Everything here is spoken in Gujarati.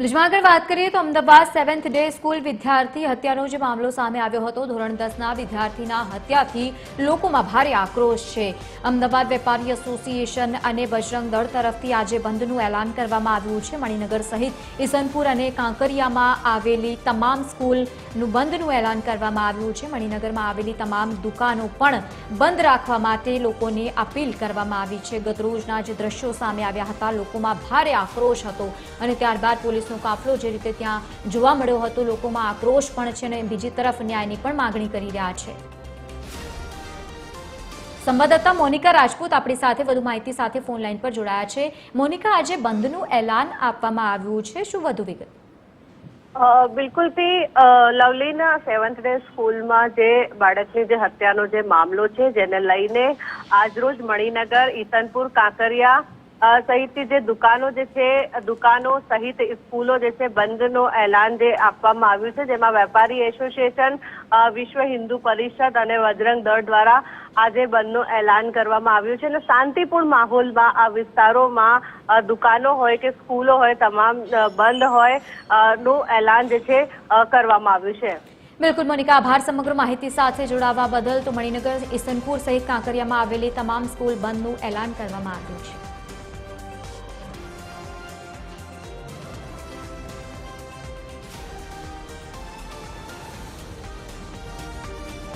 બ્રિજમાં આગળ વાત કરીએ તો અમદાવાદ સેવન્થ ડે સ્કૂલ વિદ્યાર્થી હત્યાનો જે મામલો સામે આવ્યો હતો, ધોરણ દસના વિદ્યાર્થીના હત્યાથી લોકોમાં ભારે આક્રોશ છે. અમદાવાદ વેપારી એસોસિએશન અને બજરંગ દળ તરફથી આજે બંધનું એલાન કરવામાં આવ્યું છે. મણિનગર સહિત ઈસનપુર અને કાંકરિયામાં આવેલી તમામ સ્કૂલનું બંધનું એલાન કરવામાં આવ્યું છે. મણિનગરમાં આવેલી તમામ દુકાનો પણ બંધ રાખવા માટે લોકોને અપીલ કરવામાં આવી છે. ગતરોજના જે દ્રશ્યો સામે આવ્યા હતા, લોકોમાં ભારે આક્રોશ હતો અને ત્યારબાદ પોલીસનો કાફલો જે રીતે ત્યાં જોવા મળ્યો હતો લોકોમાં આક્રોશ પણ છે અને બીજી તરફ ન્યાયની પણ માગણી કરી રહ્યા છે. સંવાદદાતા મોનિકા રાજપૂત આપણી સાથે વધુ માહિતી સાથે ફોન લાઈન પર જોડાયા છે. મોનિકા આજે બંધનું એલાન આપવામાં આવ્યું છે. શું વધુ વિગત? અ, બિલકુલથી અ, લવલીના સેવન્થ ડે સ્કૂલમાં જે બાળકની જે હત્યાનો જે મામલો છે જેને લઈને આજરોજ મણિનગર ઈતનપુર કાંકરિયા સહિતની જે દુકાનો જે છે દુકાનો સહિત સ્કૂલો જે છે, બંધનો એલાન જે આપવામાં આવ્યું છે, જેમાં વેપારી એસોસિએશન વિશ્વ હિન્દુ પરિષદ અને વજરંગ દળ દ્વારા આજે બંધનું એલાન કરવામાં આવ્યું છે. અને શાંતિપૂર્ણ માહોલમાં આ વિસ્તારોમાં દુકાનો હોય કે સ્કૂલો હોય, તમામ બંધ હોયનું એલાન જે છે કરવામાં આવ્યું છે. બિલકુલ, મોનિકા, આભાર સમગ્ર માહિતી સાથે જોડાવા બદલ તો મણિનગર, ઈસનપુર સહિત કાંકરિયામાં આવેલી તમામ સ્કૂલ બંધનું એલાન કરવામાં આવ્યું છે.